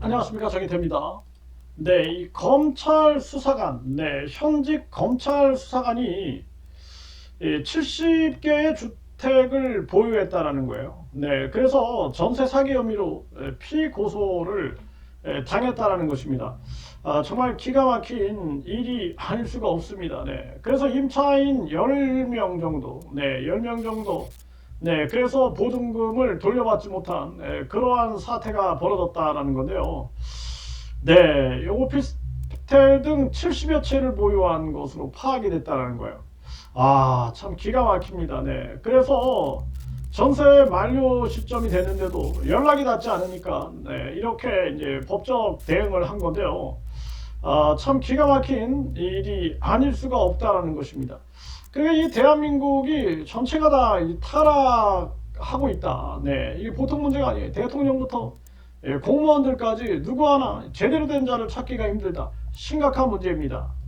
안녕하십니까 정의태입니다. 네, 이 검찰 수사관, 네, 현직 검찰 수사관이 70개의 주택을 보유했다라는 거예요. 네, 그래서 전세 사기 혐의로 에, 피고소를 에, 당했다라는 것입니다. 아, 정말 기가 막힌 일이 아닐 수가 없습니다. 네, 그래서 임차인 10명 정도, 네, 10명 정도 네, 그래서 보증금을 돌려받지 못한 예, 그러한 사태가 벌어졌다라는 건데요. 네, 이 오피스텔 등 70여 채를 보유한 것으로 파악이 됐다는 거예요. 아, 참 기가 막힙니다. 네, 그래서 전세 만료 시점이 됐는데도 연락이 닿지 않으니까 네, 이렇게 이제 법적 대응을 한 건데요. 아, 참 기가 막힌 일이 아닐 수가 없다라는 것입니다. 그러니까 이 대한민국이 전체가 다이 타락하고 있다. 네, 이게 보통 문제가 아니에요. 대통령부터 예, 공무원들까지 누구 하나 제대로 된 자를 찾기가 힘들다. 심각한 문제입니다.